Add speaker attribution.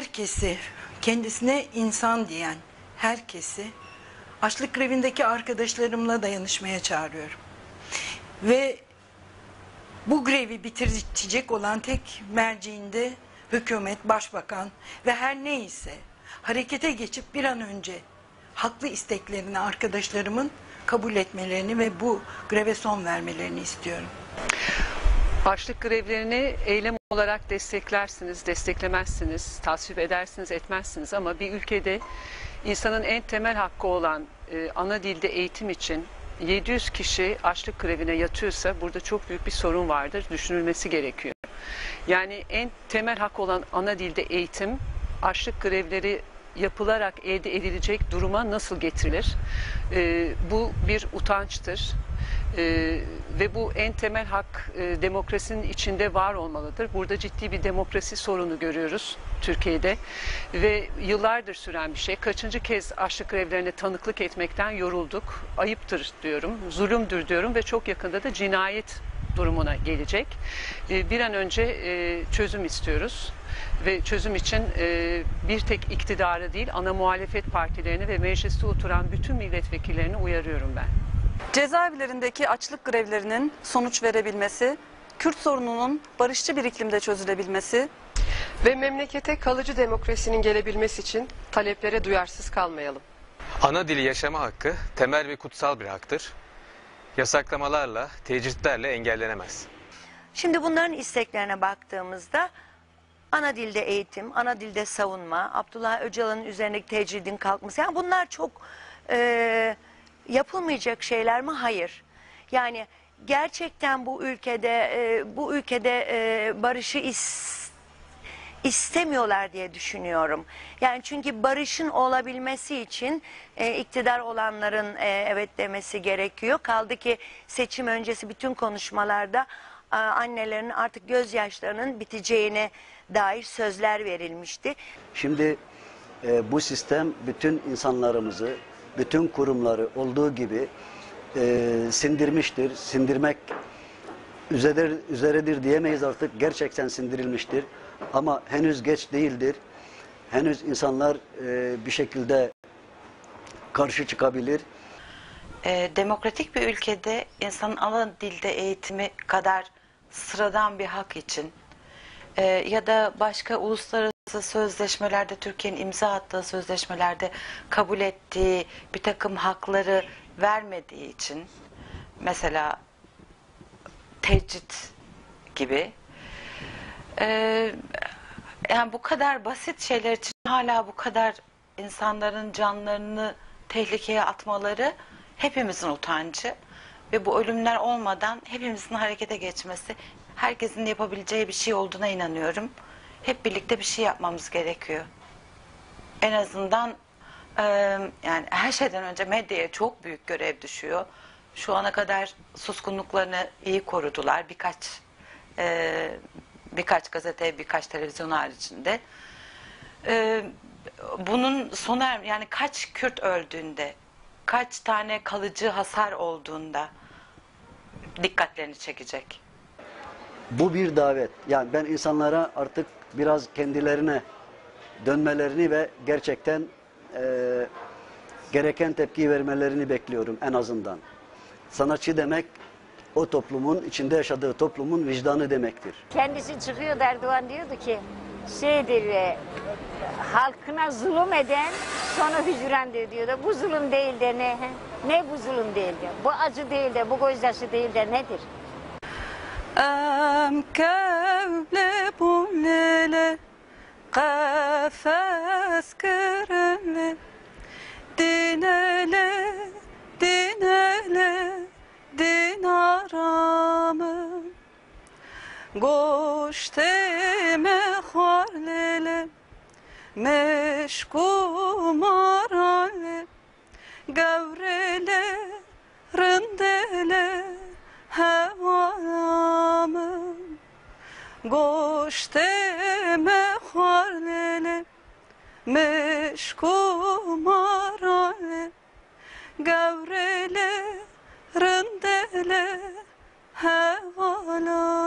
Speaker 1: herkesi kendisine insan diyen herkesi açlık grevindeki arkadaşlarımla dayanışmaya çağırıyorum. Ve bu grevi bitirecek olan tek merciinde hükümet, başbakan ve her neyse harekete geçip bir an önce haklı isteklerini arkadaşlarımın kabul etmelerini ve bu greve son vermelerini istiyorum.
Speaker 2: Açlık grevlerini eylem olarak desteklersiniz, desteklemezsiniz, tasvip edersiniz, etmezsiniz ama bir ülkede insanın en temel hakkı olan e, ana dilde eğitim için 700 kişi açlık grevine yatıyorsa burada çok büyük bir sorun vardır, düşünülmesi gerekiyor. Yani en temel hak olan ana dilde eğitim, açlık grevleri yapılarak elde edilecek duruma nasıl getirilir? E, bu bir utançtır. E, ve bu en temel hak e, demokrasinin içinde var olmalıdır. Burada ciddi bir demokrasi sorunu görüyoruz Türkiye'de ve yıllardır süren bir şey. Kaçıncı kez açlık grevlerine tanıklık etmekten yorulduk. Ayıptır diyorum, zulümdür diyorum ve çok yakında da cinayet durumuna gelecek. E, bir an önce e, çözüm istiyoruz ve çözüm için e, bir tek iktidarı değil ana muhalefet partilerini ve mecliste oturan bütün milletvekillerini uyarıyorum ben.
Speaker 3: Cezaevlerindeki açlık grevlerinin sonuç verebilmesi, Kürt sorununun barışçı bir iklimde çözülebilmesi,
Speaker 4: Ve memlekete kalıcı demokrasinin gelebilmesi için taleplere duyarsız kalmayalım.
Speaker 5: Ana dili yaşama hakkı temel ve kutsal bir haktır. Yasaklamalarla, tecritlerle engellenemez.
Speaker 6: Şimdi bunların isteklerine baktığımızda ana dilde eğitim, ana dilde savunma, Abdullah Öcalan'ın üzerindeki tecridin kalkması. Yani bunlar çok e, yapılmayacak şeyler mi? Hayır. Yani gerçekten bu ülkede e, bu ülkede e, barışı is, istemiyorlar diye düşünüyorum. Yani çünkü barışın olabilmesi için e, iktidar olanların e, evet demesi gerekiyor. Kaldı ki seçim öncesi bütün konuşmalarda e, annelerin artık gözyaşlarının biteceğine dair sözler verilmişti.
Speaker 7: Şimdi e, bu sistem bütün insanlarımızı, bütün kurumları olduğu gibi e, sindirmiştir. Sindirmek üzeredir, üzeredir diyemeyiz artık. Gerçekten sindirilmiştir. Ama henüz geç değildir. Henüz insanlar e, bir şekilde karşı çıkabilir.
Speaker 8: e, demokratik bir ülkede insanın ana dilde eğitimi kadar sıradan bir hak için e, ya da başka uluslararası sözleşmelerde Türkiye'nin imza attığı sözleşmelerde kabul ettiği bir takım hakları vermediği için mesela tecrit gibi e, yani bu kadar basit şeyler için hala bu kadar insanların canlarını tehlikeye atmaları hepimizin utancı ve bu ölümler olmadan hepimizin harekete geçmesi herkesin yapabileceği bir şey olduğuna inanıyorum. Hep birlikte bir şey yapmamız gerekiyor. En azından e, yani her şeyden önce medyaya çok büyük görev düşüyor. Şu ana kadar suskunluklarını iyi korudular. Birkaç e, birkaç gazete, birkaç televizyon haricinde. E, bunun sona er yani kaç Kürt öldüğünde, kaç tane kalıcı hasar olduğunda dikkatlerini çekecek.
Speaker 7: Bu bir davet. Yani ben insanlara artık biraz kendilerine dönmelerini ve gerçekten e, gereken tepki vermelerini bekliyorum en azından. Sanatçı demek o toplumun, içinde yaşadığı toplumun vicdanı demektir.
Speaker 9: Kendisi çıkıyor Erdoğan diyordu ki şeydir e, halkına zulüm eden sonu hücrendir diyordu. Bu zulüm değil de ne? Ne bu zulüm değil de? Bu acı değil de, bu gözyaşı değil de nedir?
Speaker 3: Em kevle bu lele Kafes kırılı Goşte mehvarlele Meşkumarale Gavrele Rındele Hevalamın Goşte mehvarlele Meşkumarale Gavrele Rındele Hevalamın